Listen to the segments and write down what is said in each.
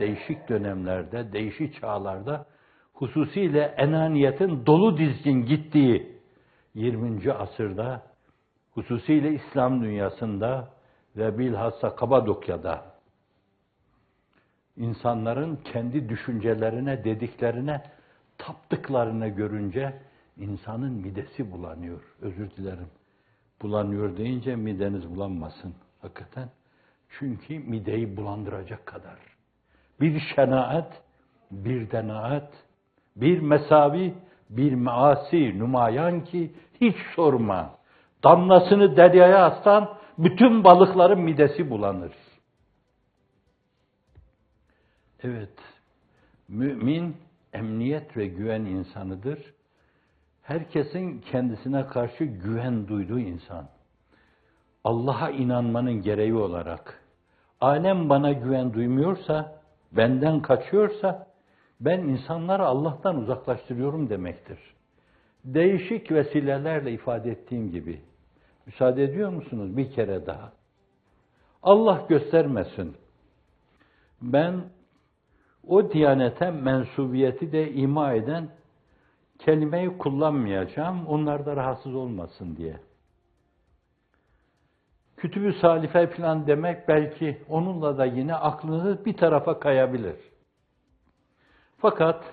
değişik dönemlerde, değişik çağlarda hususiyle enaniyetin dolu dizgin gittiği 20. asırda hususiyle İslam dünyasında ve bilhassa Kapadokya'da insanların kendi düşüncelerine, dediklerine taptıklarını görünce insanın midesi bulanıyor. Özür dilerim. Bulanıyor deyince mideniz bulanmasın hakikaten. Çünkü mideyi bulandıracak kadar. Bir şenaat, bir denaat, bir mesavi, bir maasi numayan ki hiç sorma. Damlasını deryaya astan bütün balıkların midesi bulanır. Evet, mümin emniyet ve güven insanıdır. Herkesin kendisine karşı güven duyduğu insan. Allah'a inanmanın gereği olarak alem bana güven duymuyorsa, benden kaçıyorsa ben insanları Allah'tan uzaklaştırıyorum demektir. Değişik vesilelerle ifade ettiğim gibi. Müsaade ediyor musunuz bir kere daha? Allah göstermesin. Ben o diyanete mensubiyeti de ima eden kelimeyi kullanmayacağım, onlar da rahatsız olmasın diye. Kütübü salife falan demek belki onunla da yine aklınız bir tarafa kayabilir. Fakat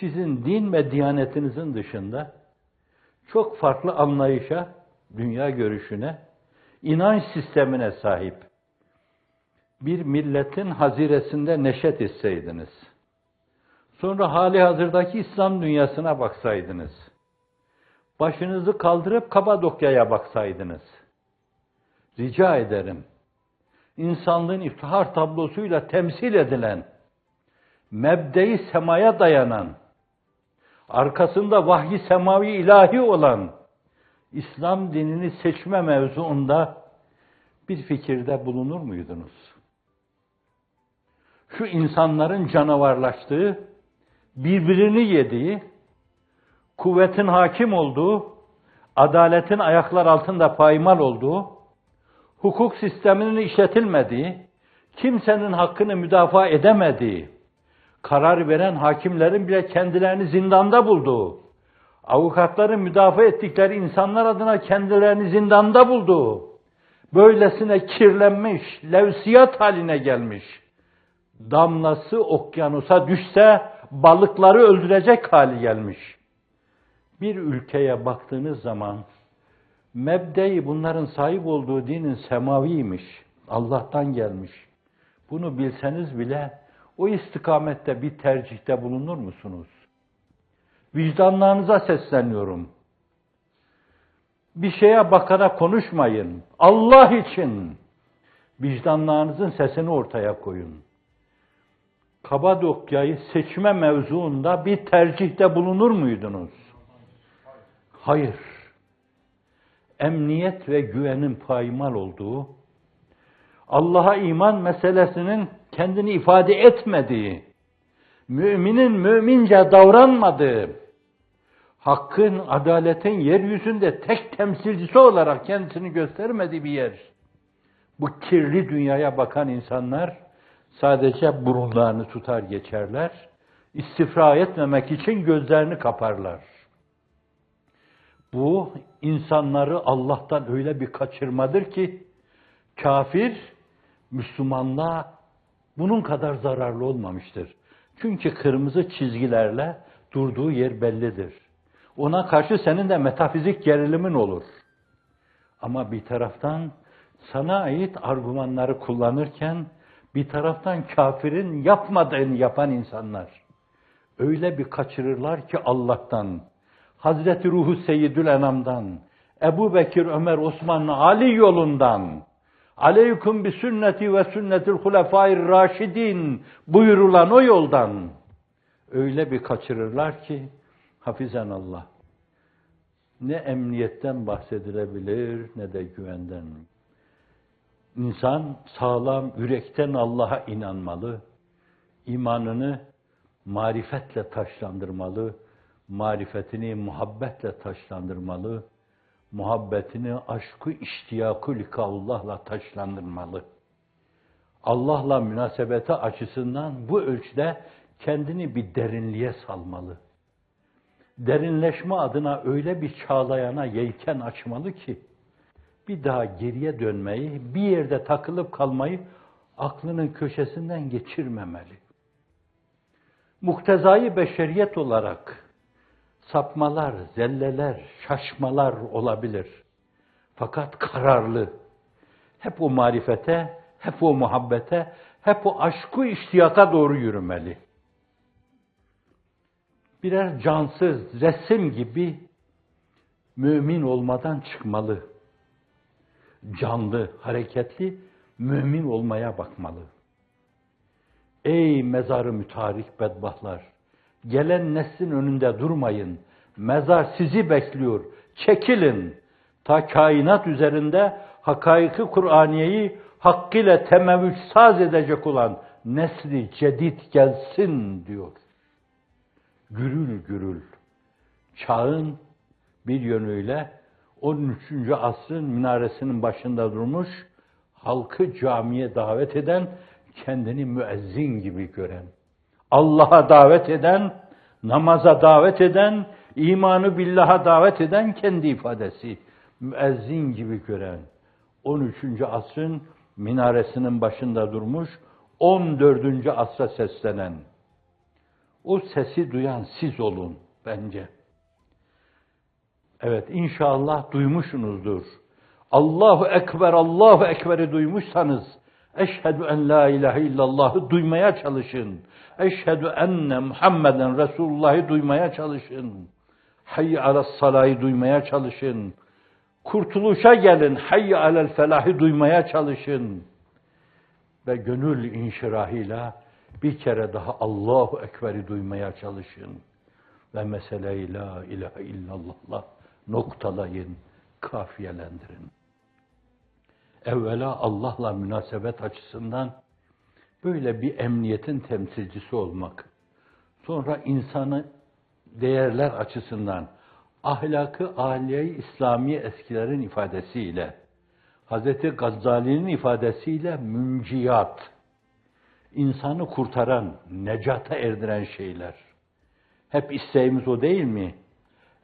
sizin din ve diyanetinizin dışında çok farklı anlayışa, dünya görüşüne, inanç sistemine sahip bir milletin haziresinde neşet etseydiniz, sonra hali hazırdaki İslam dünyasına baksaydınız, başınızı kaldırıp Kapadokya'ya baksaydınız, rica ederim, insanlığın iftihar tablosuyla temsil edilen, mebde-i semaya dayanan, arkasında vahyi semavi ilahi olan İslam dinini seçme mevzuunda bir fikirde bulunur muydunuz? Şu insanların canavarlaştığı, birbirini yediği, kuvvetin hakim olduğu, adaletin ayaklar altında paymal olduğu, hukuk sisteminin işletilmediği, kimsenin hakkını müdafaa edemediği, karar veren hakimlerin bile kendilerini zindanda bulduğu, avukatların müdafaa ettikleri insanlar adına kendilerini zindanda bulduğu, böylesine kirlenmiş, levsiyat haline gelmiş, damlası okyanusa düşse balıkları öldürecek hali gelmiş. Bir ülkeye baktığınız zaman mebdeyi bunların sahip olduğu dinin semaviymiş, Allah'tan gelmiş. Bunu bilseniz bile o istikamette bir tercihte bulunur musunuz? Vicdanlarınıza sesleniyorum. Bir şeye bakarak konuşmayın. Allah için vicdanlarınızın sesini ortaya koyun. Kabadokya'yı seçme mevzuunda bir tercihte bulunur muydunuz? Hayır. Emniyet ve güvenin paymal olduğu, Allah'a iman meselesinin kendini ifade etmediği, müminin mümince davranmadığı, hakkın, adaletin yeryüzünde tek temsilcisi olarak kendisini göstermediği bir yer. Bu kirli dünyaya bakan insanlar sadece burunlarını tutar geçerler. İstifra etmemek için gözlerini kaparlar. Bu insanları Allah'tan öyle bir kaçırmadır ki kafir Müslümanlığa bunun kadar zararlı olmamıştır. Çünkü kırmızı çizgilerle durduğu yer bellidir. Ona karşı senin de metafizik gerilimin olur. Ama bir taraftan sana ait argümanları kullanırken bir taraftan kafirin yapmadığını yapan insanlar öyle bir kaçırırlar ki Allah'tan, Hazreti Ruhu Seyyidül Enam'dan, Ebu Bekir, Ömer, Osman, Ali yolundan, Aleyküm bi sünneti ve sünnetil hulefâir raşidin buyurulan o yoldan öyle bir kaçırırlar ki hafizen Allah. Ne emniyetten bahsedilebilir ne de güvenden. İnsan sağlam, yürekten Allah'a inanmalı. imanını marifetle taşlandırmalı. Marifetini muhabbetle taşlandırmalı muhabbetini aşkı iştiyakı likaullahla taşlandırmalı. Allah'la münasebeti açısından bu ölçüde kendini bir derinliğe salmalı. Derinleşme adına öyle bir çağlayana yelken açmalı ki, bir daha geriye dönmeyi, bir yerde takılıp kalmayı aklının köşesinden geçirmemeli. Muktezai beşeriyet olarak sapmalar, zelleler, şaşmalar olabilir. Fakat kararlı, hep o marifete, hep o muhabbete, hep o aşkı iştiyaka doğru yürümeli. Birer cansız, resim gibi mümin olmadan çıkmalı. Canlı, hareketli, mümin olmaya bakmalı. Ey mezarı mütarik bedbahtlar! Gelen neslin önünde durmayın. Mezar sizi bekliyor. Çekilin. Ta kainat üzerinde hakaiki Kur'aniyeyi hakkıyla temevvüç saz edecek olan nesli cedid gelsin diyor. Gürül gürül. Çağın bir yönüyle 13. asrın minaresinin başında durmuş, halkı camiye davet eden, kendini müezzin gibi gören, Allah'a davet eden, namaza davet eden, imanı billaha davet eden kendi ifadesi, müezzin gibi gören, 13. asrın minaresinin başında durmuş, 14. asra seslenen, o sesi duyan siz olun bence. Evet inşallah duymuşsunuzdur. Allahu Ekber, Allahu Ekber'i duymuşsanız, Eşhedü en la ilahe illallah'ı duymaya çalışın. Eşhedü enne Muhammeden Resulullah'ı duymaya çalışın. Hayy alel salayı duymaya çalışın. Kurtuluşa gelin. Hayy alel felahı duymaya çalışın. Ve gönül inşirahıyla bir kere daha Allahu Ekber'i duymaya çalışın. Ve meseleyi la ilahe illallah'la noktalayın, kafiyelendirin. Evvela Allah'la münasebet açısından böyle bir emniyetin temsilcisi olmak. Sonra insanı değerler açısından ahlakı aliye İslami eskilerin ifadesiyle Hazreti Gazali'nin ifadesiyle münciyat insanı kurtaran, necata erdiren şeyler. Hep isteğimiz o değil mi?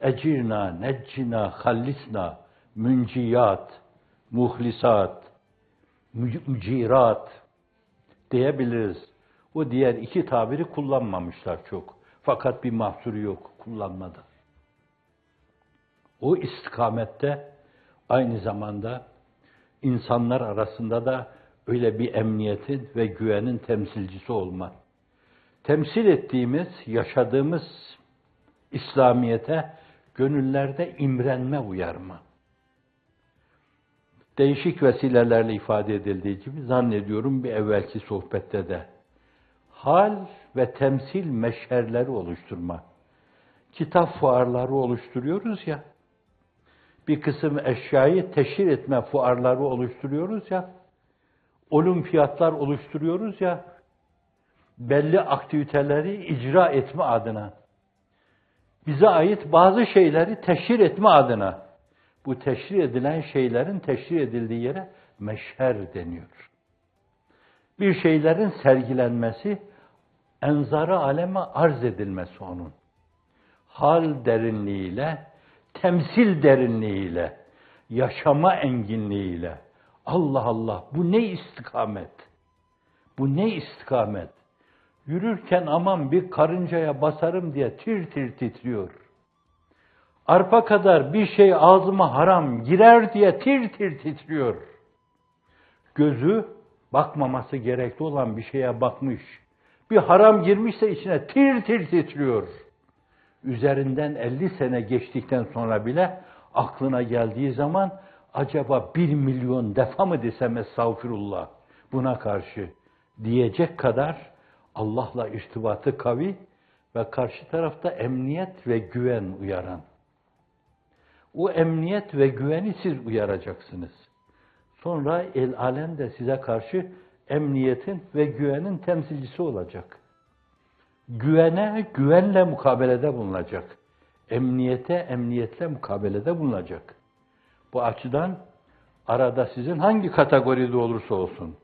Ecirna, neccina, hallisna, münciyat, muhlisat, mücirat diyebiliriz. O diğer iki tabiri kullanmamışlar çok. Fakat bir mahsuru yok kullanmada. O istikamette aynı zamanda insanlar arasında da öyle bir emniyetin ve güvenin temsilcisi olma. Temsil ettiğimiz, yaşadığımız İslamiyete gönüllerde imrenme uyarma değişik vesilelerle ifade edildiği gibi zannediyorum bir evvelki sohbette de. Hal ve temsil meşherleri oluşturma. Kitap fuarları oluşturuyoruz ya, bir kısım eşyayı teşhir etme fuarları oluşturuyoruz ya, olimpiyatlar oluşturuyoruz ya, belli aktiviteleri icra etme adına, bize ait bazı şeyleri teşhir etme adına, bu teşhir edilen şeylerin teşhir edildiği yere meşher deniyor. Bir şeylerin sergilenmesi, enzara aleme arz edilmesi onun. Hal derinliğiyle, temsil derinliğiyle, yaşama enginliğiyle. Allah Allah bu ne istikamet? Bu ne istikamet? Yürürken aman bir karıncaya basarım diye tir tir titriyor arpa kadar bir şey ağzıma haram girer diye tir tir titriyor. Gözü bakmaması gerekli olan bir şeye bakmış. Bir haram girmişse içine tir tir titriyor. Üzerinden 50 sene geçtikten sonra bile aklına geldiği zaman acaba bir milyon defa mı desem estağfirullah buna karşı diyecek kadar Allah'la irtibatı kavi ve karşı tarafta emniyet ve güven uyaran. O emniyet ve güveni siz uyaracaksınız. Sonra el alem de size karşı emniyetin ve güvenin temsilcisi olacak. Güvene güvenle mukabelede bulunacak. Emniyete emniyetle mukabelede bulunacak. Bu açıdan arada sizin hangi kategoride olursa olsun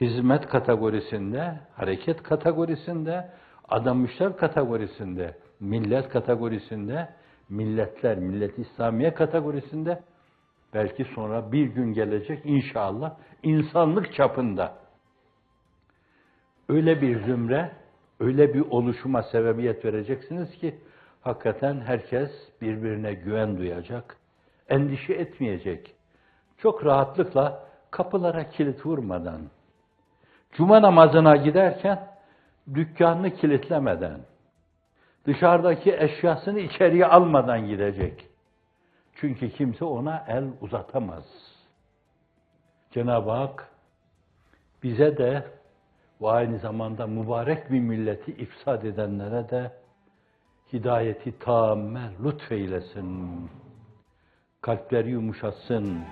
hizmet kategorisinde, hareket kategorisinde, adamışlar kategorisinde, millet kategorisinde, milletler, millet İslamiye kategorisinde, belki sonra bir gün gelecek inşallah insanlık çapında öyle bir zümre, öyle bir oluşuma sebebiyet vereceksiniz ki hakikaten herkes birbirine güven duyacak, endişe etmeyecek. Çok rahatlıkla kapılara kilit vurmadan, cuma namazına giderken dükkanını kilitlemeden, dışarıdaki eşyasını içeriye almadan gidecek. Çünkü kimse ona el uzatamaz. Cenab-ı Hak bize de ve aynı zamanda mübarek bir milleti ifsad edenlere de hidayeti tamme lütfeylesin. Kalpleri yumuşatsın.